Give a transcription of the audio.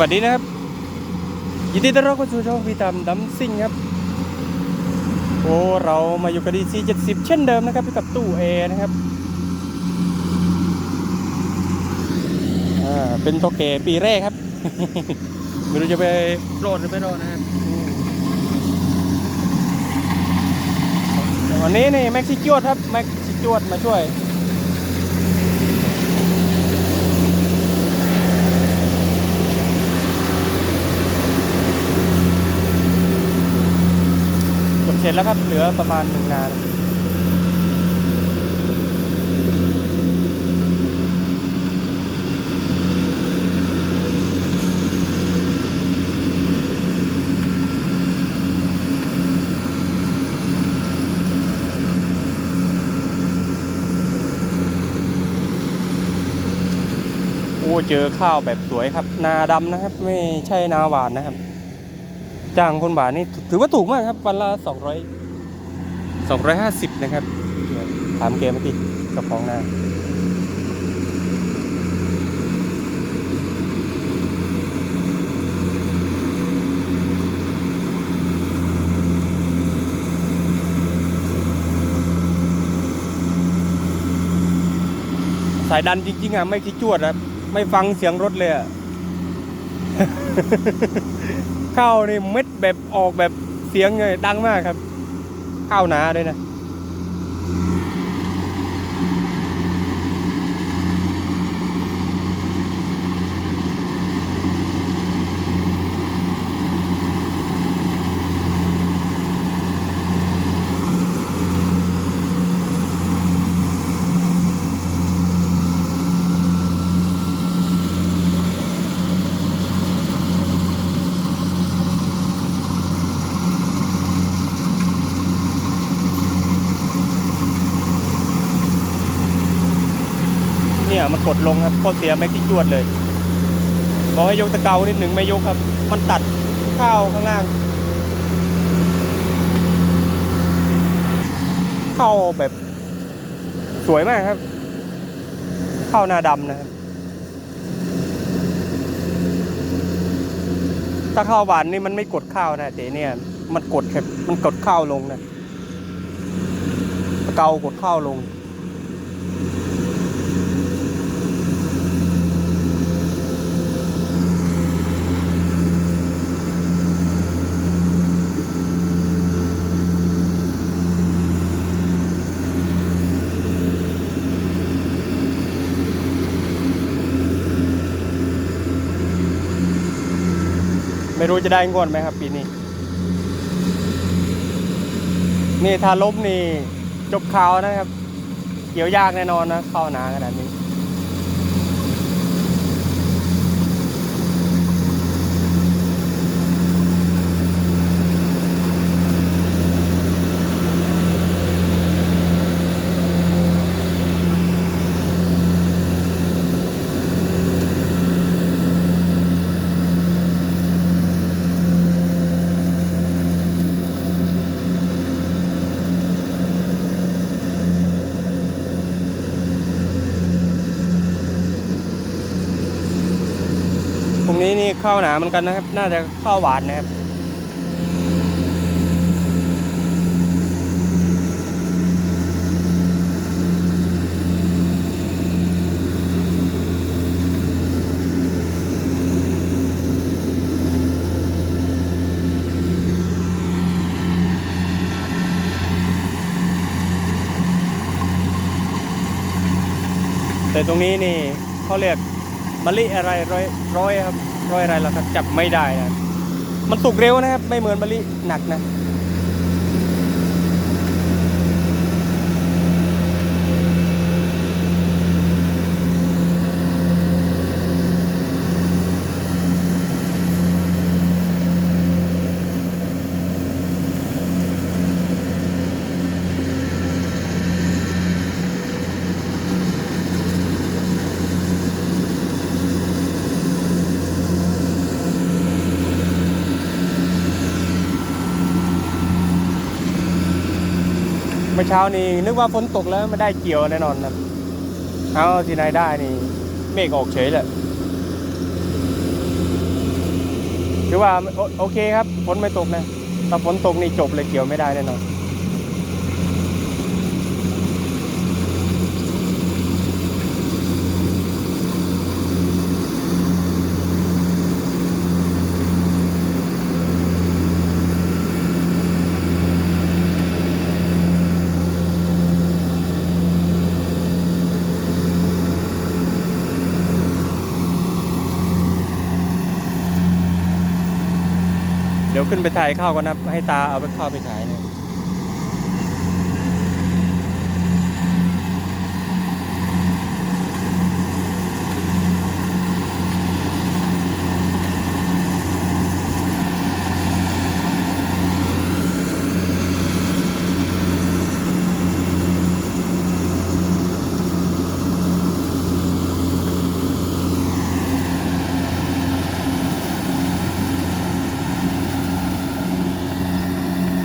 วัสดีนะครับ ยินดีต้อนรับเข้าสู่ช่องพีตามดัมซิ่งครับ โอ้เรามาอยู่กับดีซีเจ็ดสิบเช่นเดิมนะครับกับตู้เอนะครับอ่าเป็นโตเกปีแรกครับ ไม่รู้จะไปโรดหรือไม่รดนะครับวันนี้นี่แม็กซิจวดครับแม็กซิจวดมาช่วย กดเส ร็จแล้วครับเหลือประมาณหนึ่งนานโอ้เจอข้าวแบบสวยครับ นาดำนะครับ ไม่ใช่นาหวานนะครับ จ้างคนบาทนี่ถือว่าถูกมากครับวันละสองร้อยสองร้อยห้าสิบนะครับเนี่ยถามเกมเมื่อกี้กับของหน้าสายดันจริงๆอะไม่คิดจวดอะไม่ฟังเสียงรถเลยอะ ข้าวนี่เม็ดแบบออกแบบเสียงไงดังมากครับ ข้าวหนาด้วยนะ มันกดลงครับข้อเสียไม่ที่จวดเลยบอกให้ยกตะเกานิดหนึ่งไม่ยกครับ มันตัดข้าวข้างล่าง เข้าแบบสวยมากครับ เข้าหน้าดำนะครับ ถ้าข้าวหวานนี่มันไม่กดข้าวนะแต่เนี่ย มันกดแค่มันกดข้าวลงนะ ตะเกากดข้าวลง ไม่รู้จะได้งวดไหมครับ ปีนี้ นี่ถ้าล้มนี่จบข่าวนะครับ เกี่ยวยากแน่นอนนะ เข้าหนาขนาดนี้ ข้าวหนาเหมือนกันนะครับ น่าจะข้าวหวานนะครับแต่ตรงนี้นี่เขาเรียก มะลิอะไรร้อยร้อยครับร้อยอะไรแล้วครับจับไม่ได้นะมันสุกเร็วนะครับ ไม่เหมือนมะลิหนักนะ เมื่อเช้านี้นึกว่าฝนตกแล้วไม่ได้เกี่ยวแน่นอนนะเอาที่ไหนได้นี่ เมฆออกเฉยเลยถือว่าโอโอเคครับฝนไม่ตกนะถ้าฝนตกนี่จบเลยเกี่ยวไม่ได้แน่นอน เดี๋ยวขึ้นไปถ่ายข้าวก่อนนะครับให้ตาเอาไปข้าวไปขายเนี่ย